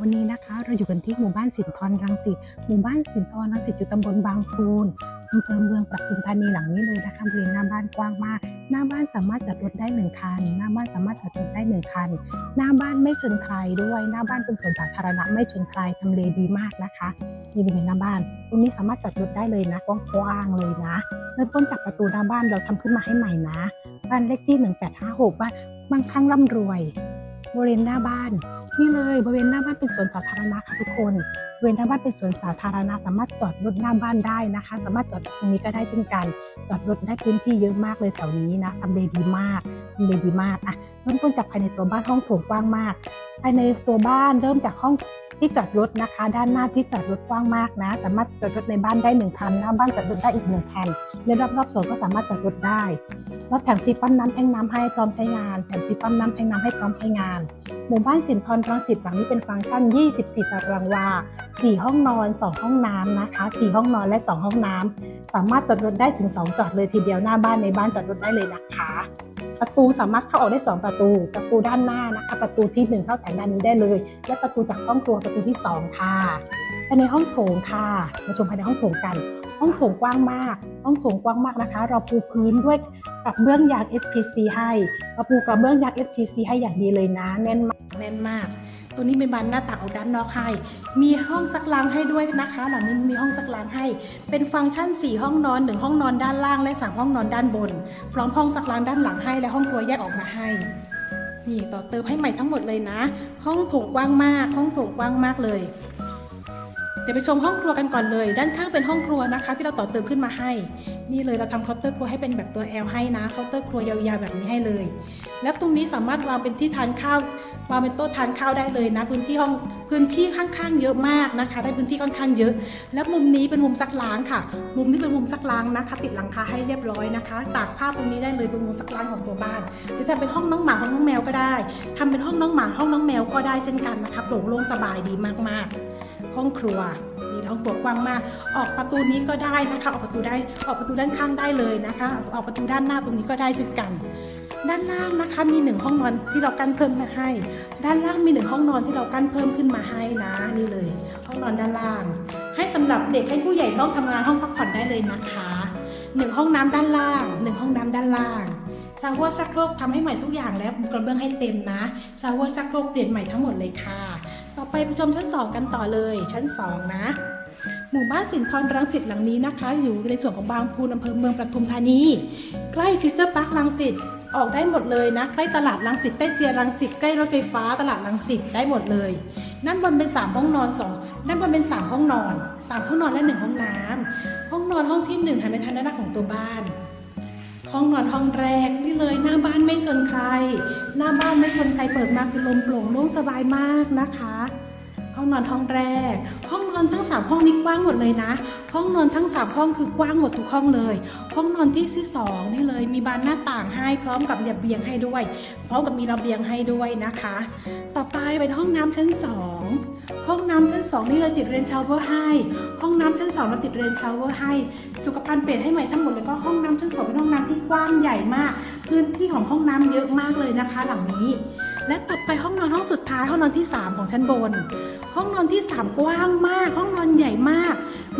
วันนี้นะคะ เราอยู่กันที่หมู่บ้านสินทรรังสิตหมู่บ้านสินทรรังสิตอยู่ตำบลบางพูนอำเภอเมืองปทุมธานีหลังนี้เลยนะคะบริเวณหน้าบ้านกว้างมาก หน้าบ้านสามารถจอดรถได้หนึ่งคัน หน้าบ้านสามารถจอดรถได้หนึ่งคัน หน้าบ้านไม่ชนใครด้วย หน้าบ้านเป็นสวนสาธารณะไม่ชนใครทำเลดีมากนะคะนี่บริเวณหน้าบ้าน ตรงนี้สามารถจอดรถได้เลยนะกว้างๆเลยนะ เริ่มต้นจากประตูหน้าบ้านเราทำขึ้นมาให้ใหม่นะ บ้านเลขที่ 1856 บ้านบางครั้งร่ำรวย บริเวณหน้าบ้าน นี่เลยบริเวณหน้าบ้านเป็นสวนสาธารณะค่ะทุกคนบริเวณหน้าบ้านเป็นสวนสาธารณะ สามารถจอดรถหน้าบ้านได้นะคะ สามารถจอดตรงนี้ก็ได้เช่นกัน จอดรถได้พื้นที่เยอะมากเลยแถวนี้นะทำเลดีมากทำเลดีมากอะเริ่มต้นจากภายในตัวบ้านห้องโถงกว้างมาก ภายในตัวบ้านเริ่มจากห้องที่จอดรถนะคะ ด้านหน้าที่จอดรถกว้างมากนะ สามารถจอดรถในบ้านได้หนึ่งคันหน้าบ้านจอดรถได้อีกหนึ่งคันในรอบๆสวนก็สามารถจอดรถได้แล้วแถมฟรีปั๊มน้ำแทงน้ำให้พร้อมใช้งานแถมฟรีปั๊มน้ำแทงน้ำให้พร้อมใช้งาน หมู่บ้านสินทรรังสิตหลังนี้เป็นฟังก์ชัน 24 ตารางวา 4 ห้องนอน 2 ห้องน้ำนะคะ 4 ห้องนอนและ 2 ห้องน้ำ สามารถจอดรถได้ถึง 2 จอดเลยทีเดียวหน้าบ้านในบ้านจอดรถได้เลยนะคะ ประตูสามารถเข้าออกได้ 2 ประตู ประตูด้านหน้านะคะ ประตูที่ 1 เข้าแต่ด้านนี้ได้เลย และประตูจากห้องครัวประตูที่ 2 ค่ะภายในห้องโถงค่ะ มาชมภายในห้องโถงกัน ห้องโถงกว้างมาก ห้องโถงกว้างมากนะคะ เราปูพื้นด้วยกระเบื้องยาง SPC ให้เราปูกระเบื้องยาง SPC ให้อย่างดีเลยนะ แน่นมากแน่นมาก ตัวนี้เป็นบานหน้าต่างออกด้านนอกให้มีห้องซักล้างให้ด้วยนะคะ หลังนี้มีห้องซักล้างให้ เป็นฟังก์ชัน 4 ห้องนอน1ห้องนอนด้านล่างและ3ห้องนอนด้านบน พร้อมห้องซักล้างด้านหลังให้และห้องครัวแยกออกมาให้นี่ต่อเติมให้ใหม่ทั้งหมดเลยนะ ห้องโถงกว้างมาก ห้องโถงกว้างมากเลย เดี๋ยวไปชมห้องครัวกันก่อนเลย ด้านข้างเป็นห้องครัวนะคะ ที่เราต่อเติมขึ้นมาให้ นี่เลยเราทำเคาน์เตอร์ครัวให้เป็นแบบตัว L ให้นะเคาน์เตอร์ครัวยาวๆแบบนี้ให้เลย แล้วตรงนี้สามารถวางเป็นที่ทานข้าววางเป็นโต๊ะทานข้าวได้เลยนะ พื้นที่ห้องพื้นที่ข้างๆเยอะมากนะคะ ได้พื้นที่ค่อนข้างเยอะ แล้วมุมนี้เป็นมุมซักล้างค่ะ มุมนี้เป็นมุมซักล้างนะคะ ติดหลังคาให้เรียบร้อยนะคะ ตากผ้าตรงนี้ได้เลยเป็นมุมซักล้างของตัวบ้านหรือทำเป็นห้องน้องหมาห้องน้องแมวก็ได้ทำเป็นห้องน้องหมาห้องน้องแมวก็ได้เช่นกันนะคะโปร่งโล่งสบายดีมากๆ ห้องครัวนี่ห้องครัวกว้างมาก ออกประตูนี้ก็ได้นะคะ ออกประตูได้ออกประตูด้านข้างได้เลยนะคะ ออกประตูด้านหน้าตรงนี้ก็ได้เช่นกัน ด้านล่างนะคะมีหนึ่งห้องนอนที่เรากั้นเพิ่มมาให้ ด้านล่างมีหนึ่งห้องนอนที่เรากั้นเพิ่มขึ้นมาให้นะนี่เลย ห้องนอนด้านล่าง ให้สำหรับเด็กให้ผู้ใหญ่ต้องทำงานห้องพักผ่อนได้เลยนะคะหนึ่งห้องน้ำด้านล่างหนึ่งห้องน้ำด้านล่างซาวเวอร์ซักโครกทำให้ใหม่ทุกอย่างแล้วกระเบื้องให้เต็มนะซาวเวอร์ซักโครกเปลี่ยนใหม่ทั้งหมดเลยค่ะ ต่อไปไปชมชั้น 2 กันต่อเลย ชั้น 2 นะ หมู่บ้านสินทรรังสิตหลังนี้นะคะ อยู่ในส่วนของบางพูนอำเภอเมืองปทุมธานี ใกล้ฟิวเจอร์พาร์ครังสิตออกได้หมดเลยนะ ใกล้ตลาดรังสิตใกล้เซียรังสิตใกล้รถไฟฟ้าตลาดรังสิตได้หมดเลยด้านบนเป็น 3 ห้องนอนสองด้านบนเป็น 3 ห้องนอน 3 ห้องนอนและ 1 ห้องน้ำห้องนอนห้องที่1หันไปทางด้านหน้าของตัวบ้าน ห้องนอนห้องแรกนี่เลยหน้าบ้านไม่ชนใคร หน้าบ้านไม่ชนใครเปิดมาคือลมโปร่งโล่งสบายมากนะคะ ห้องนอนห้องแรก ห้องนอนทั้งสามห้องนี้กว้างหมดเลยนะ ห้องนอนทั้งสามห้องคือกว้างหมดทุกห้องเลย ห้องนอนที่ที่สองนี่เลยมีบานหน้าต่างให้พร้อมกับระเบียงให้ด้วย พร้อมกับมีระเบียงให้ด้วยนะคะ ต่อไปเป็นห้องน้ำชั้นสอง ห้องน้ำชั้น 2 นี่เลยติดเรนชาวเวอร์ให้ ห้องน้ำชั้น 2 เราติดเรนชาวเวอร์ให้ สุขภัณฑ์เปลี่ยนให้ใหม่ทั้งหมดเลยก็ห้องน้ำชั้น 2 เป็นห้องน้ำที่กว้างใหญ่มาก พื้นที่ของห้องน้ำเยอะมากเลยนะคะ หลังนี้ และต่อไปห้องนอนห้องสุดท้ายห้องนอนที่ 3 ของชั้นบน ห้องนอนที่ 3 กว้างมาก ห้องนอนใหญ่มาก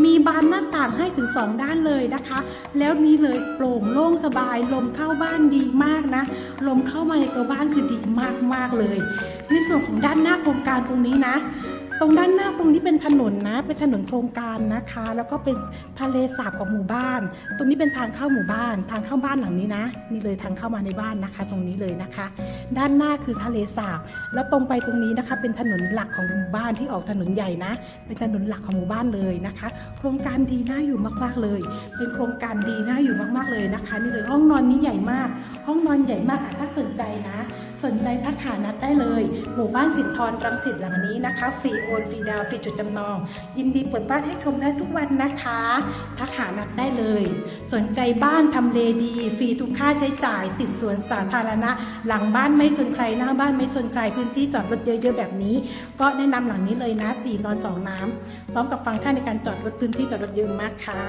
มีบานหน้าต่างให้ถึง 2 ด้านเลยนะคะ แล้วนี้เลยโปร่งโล่งสบาย ลมเข้าบ้านดีมากนะ ลมเข้ามาในตัวบ้านคือดีมากมากๆเลย ในส่วนของด้านหน้าโครงการตรงนี้นะ ตรงด้านหน้าตรงนี้เป็นถนนนะ เป็นถนนโครงการนะคะ แล้วก็เป็นทะเลสาบของหมู่บ้าน ตรงนี้เป็นทางเข้าหมู่บ้าน ทางเข้าบ้านหลังนี้นะ นี่เลยทางเข้ามาในบ้านนะคะ ตรงนี้เลยนะคะ ด้านหน้าคือทะเลสาบ แล้วตรงไปตรงนี้นะคะ เป็นถนนหลักของหมู่บ้านที่ออกถนนใหญ่นะ เป็นถนนหลักของหมู่บ้านเลยนะคะ โครงการดีน่าอยู่มากๆเลย เป็นโครงการดีน่าอยู่มากๆเลยนะคะ นี่เลยห้องนอนนี้ใหญ่มาก ห้องนอนใหญ่มากอะถ้าสนใจนะ สนใจทักหานัดได้เลย หมู่บ้านสินทรรังสิตหลังนี้นะคะ ฟรีโอนฟรีดาวฟรีจุดจำนอง ยินดีเปิดบ้านให้ชมได้ทุกวันนะคะทักหานัดได้เลย สนใจบ้านทำเลดี ฟรีทุกค่าใช้จ่าย ติดสวนสาธารณะ หลังบ้านไม่ชนใครหน้าบ้านไม่ชนใครพื้นที่จอดรถเยอะๆแบบนี้ ก็แนะนำหลังนี้เลยนะ4นอน2น้ำพร้อมกับฟังก์ชันในการจอดรถพื้นที่จอดรถเยอะมากค่ะ